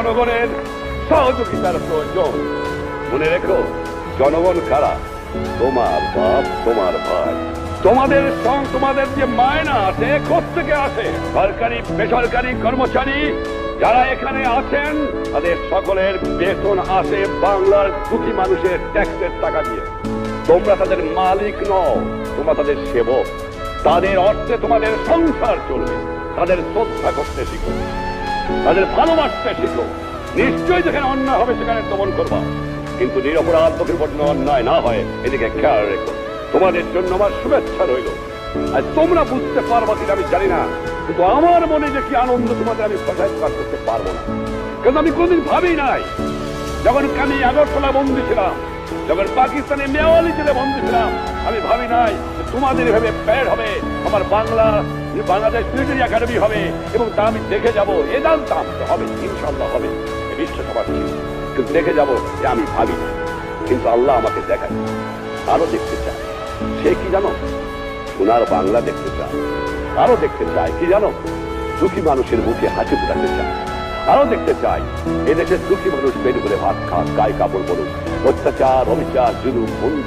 জনগণের সহযোগিতার প্রয়োজন মনে রেখো, জনগণ কারা? তোমার বাপ, তোমার ভাই। তোমাদের সং তোমাদের যে মায়না আছে থেকে আসে? সরকারি, বেসরকারি কর্মচারী যারা এখানে আছেন, তাদের সকলের বেতন আসে বাংলার দুঃখী মানুষের ট্যাক্সের টাকা দিয়ে। তোমরা তাদের মালিক নও, তোমরা তাদের সেবক। তাদের অর্থে তোমাদের সংসার চলবে, তাদের শ্রদ্ধা করতে শিখো। তাদের ভালোবাসতে শিখো। নিশ্চয়ই যেখানে অন্যায় হবে, সেখানে দমন করবা। কিন্তু নিরপরাধ লোকের উপর অন্যায় না হয়, এদিকে খেয়াল রেখো। তোমাদের জন্য আমার শুভেচ্ছা রইল। আর তোমরা বুঝতে পারবা কিনা আমি জানি না, কিন্তু আমার মনে যে কি আনন্দ তোমাদের আমি কথায় প্রকাশ করতে পারব না। কিন্তু আমি কোনদিন ভাবি নাই, যখন আমি আগরতলা বন্দী ছিলাম, যখন পাকিস্তানে মেওয়ালি জেলে বন্দী ছিলাম, আমি ভাবি নাই তোমাদের এভাবে প্যাড হবে, আমার বাংলা বাংলাদেশ মিলিটারি একাডেমি হবে এবং তা আমি দেখে যাব, এ জানতাম হবে ইনশাল্লাহ হবে। এ বিশ্বাস কিন্তু দেখে যাব যে আমি ভাবি না। কিন্তু আল্লাহ আমাকে দেখায় আরও দেখতে চায়। সে কি জানো? সোনার বাংলা দেখতে চায় আরও দেখতে চায়, কি জানো? দুঃখী মানুষের মুখে হাসি ফুটাতে চায়। আরও দেখতে চাই এদেশের দুঃখী মানুষ পেট করে ভাত খাক, গায়ে কাপড় পরুক, অত্যাচার, অবিচার, জুলুম বন্ধ